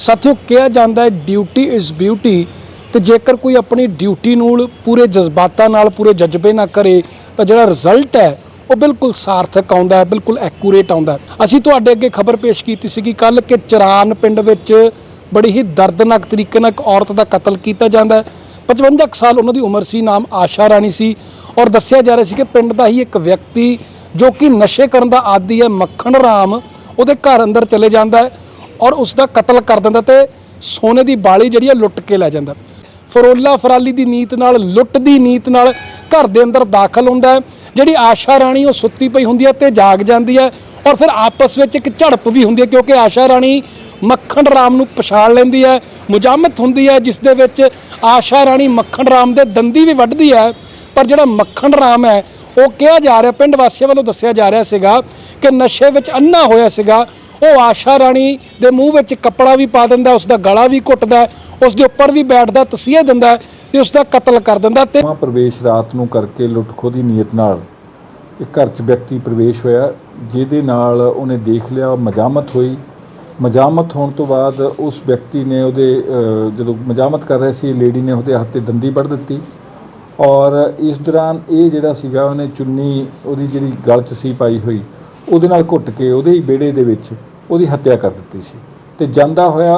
ਸਾਥੀਓ, ਕਿਹਾ ਜਾਂਦਾ ਹੈ ਡਿਊਟੀ ਇਜ਼ ਬਿਊਟੀ ਤੇ ਜੇਕਰ ਕੋਈ ਆਪਣੀ ਡਿਊਟੀ ਨੂੰ ਪੂਰੇ ਜਜ਼ਬਾਤਾਂ ਨਾਲ, ਪੂਰੇ ਜਜ਼ਬੇ ਨਾਲ ਕਰੇ, ਤਾਂ ਜਿਹੜਾ ਰਿਜ਼ਲਟ ਹੈ, ਉਹ ਬਿਲਕੁਲ ਸਾਰਥਕ ਆਉਂਦਾ ਹੈ, ਬਿਲਕੁਲ ਐਕੂਰੇਟ ਆਉਂਦਾ ਅਸੀਂ ਤੁਹਾਡੇ ਅੱਗੇ ਖਬਰ ਪੇਸ਼ ਕੀਤੀ ਸੀਗੀ ਕੱਲ ਕਿ ਚਰਾਨ ਪਿੰਡ ਵਿੱਚ ਬੜੀ ਹੀ ਦਰਦਨਾਕ ਤਰੀਕੇ ਨਾਲ ਇੱਕ ਔਰਤ ਦਾ ਕਤਲ ਕੀਤਾ ਜਾਂਦਾ ਹੈ। 55 ਕੁ ਸਾਲ ਉਹਨਾਂ ਦੀ ਉਮਰ ਸੀ, ਨਾਮ ਆਸ਼ਾ ਰਾਣੀ ਸੀ ਔਰ ਦੱਸਿਆ ਜਾ ਰਿਹਾ ਸੀ ਕਿ ਪਿੰਡ ਦਾ ਹੀ ਇੱਕ ਵਿਅਕਤੀ ਜੋ ਕਿ ਨਸ਼ੇ ਕਰਨ ਦਾ ਆਦੀ ਹੈ, ਮੱਖਣ ਰਾਮ ਉਹਦੇ ਘਰ ਅੰਦਰ ਚਲੇ ਜਾਂਦਾ ਹੈ। ਔਰ ਉਸ ਦਾ ਕਤਲ ਕਰ ਦਿੰਦਾ ਤੇ ਸੋਨੇ ਦੀ ਬਾਲੀ ਜਿਹੜੀ ਆ ਲੁੱਟ ਕੇ ਲੈ ਜਾਂਦਾ। ਫਰੋਲਾ ਫਰਾਲੀ ਦੀ ਨੀਤ ਨਾਲ, ਲੁੱਟ ਦੀ ਨੀਤ ਨਾਲ ਘਰ ਦੇ ਅੰਦਰ ਦਾਖਲ ਹੁੰਦਾ ਜਿਹੜੀ ਆਸ਼ਾ ਰਾਣੀ ਉਹ ਸੁੱਤੀ ਪਈ ਹੁੰਦੀ ਹੈ ਤੇ ਜਾਗ ਜਾਂਦੀ ਹੈ ਔਰ ਫਿਰ ਆਪਸ ਵਿੱਚ ਇੱਕ ਝੜਪ ਵੀ ਹੁੰਦੀ ਹੈ ਕਿਉਂਕਿ ਆਸ਼ਾ ਰਾਣੀ ਮੱਖਣ ਰਾਮ ਨੂੰ ਪਛਾਣ ਲੈਂਦੀ ਹੈ, ਮੁਜਾਮਤ ਹੁੰਦੀ ਹੈ, ਜਿਸ ਦੇ ਵਿੱਚ ਆਸ਼ਾ ਰਾਣੀ ਮੱਖਣ ਰਾਮ ਦੇ ਦੰਦੀ ਵੀ ਵੱਢਦੀ ਹੈ। ਪਰ ਜਿਹੜਾ ਮੱਖਣ ਰਾਮ ਹੈ, ਉਹ ਕਿਹਾ ਜਾ ਰਿਹਾ, ਪਿੰਡ ਵਾਸੀਆਂ ਵੱਲੋਂ ਦੱਸਿਆ ਜਾ ਰਿਹਾ ਸੀਗਾ ਕਿ ਨਸ਼ੇ ਵਿੱਚ ਅੰਨਾ ਹੋਇਆ ਸੀਗਾ। ਉਹ ਆਸ਼ਾ ਰਾਣੀ ਦੇ ਮੂੰਹ ਵਿੱਚ ਕੱਪੜਾ ਵੀ ਪਾ ਦਿੰਦਾ ਉਸ ਦਾ ਗਲਾ ਵੀ ਘੁੱਟਦਾ ਉਸ ਦੇ ਉੱਪਰ ਵੀ ਬੈਠਦਾ, ਤਸੀਹੇ ਦਿੰਦਾ, ਤੇ ਉਸ ਦਾ ਕਤਲ ਕਰ ਦਿੰਦਾ, ਤੇ ਮਾ ਪ੍ਰਵੇਸ਼ ਰਾਤ ਨੂੰ ਕਰਕੇ ਲੁੱਟਖੋ ਦੀ ਨੀਅਤ ਨਾਲ ਇੱਕ ਘਰ 'ਚ ਵਿਅਕਤੀ ਪ੍ਰਵੇਸ਼ ਹੋਇਆ, ਜਿਹਦੇ ਨਾਲ ਉਹਨੇ ਦੇਖ ਲਿਆ, ਮਜਾਮਤ ਹੋਈ। ਮਜਾਮਤ ਹੋਣ ਤੋਂ ਬਾਅਦ ਉਸ ਵਿਅਕਤੀ ਨੇ ਉਹਦੇ ਜਦੋਂ ਮਜਾਮਤ ਕਰ ਰਿਹਾ ਸੀ ਲੇਡੀ ਨੇ ਉਹਦੇ ਹੱਥ ਤੇ ਦੰਦੀ ਵੱਢ ਦਿੱਤੀ। ਔਰ ਇਸ ਦੌਰਾਨ ਇਹ ਜਿਹੜਾ ਸੀਗਾ, ਉਹਨੇ ਚੁੰਨੀ ਉਹਦੀ ਜਿਹੜੀ ਗਲ 'ਚ ਸੀ ਪਾਈ ਹੋਈ, ਉਹਦੇ ਨਾਲ ਘੁੱਟ ਕੇ ਉਹਦੇ ਹੀ ਵਿਹੜੇ ਦੇ ਵਿੱਚ ਉਹਦੀ ਹੱਤਿਆ ਕਰ ਦਿੱਤੀ ਸੀ। ਤੇ ਜਾਂਦਾ ਹੋਇਆ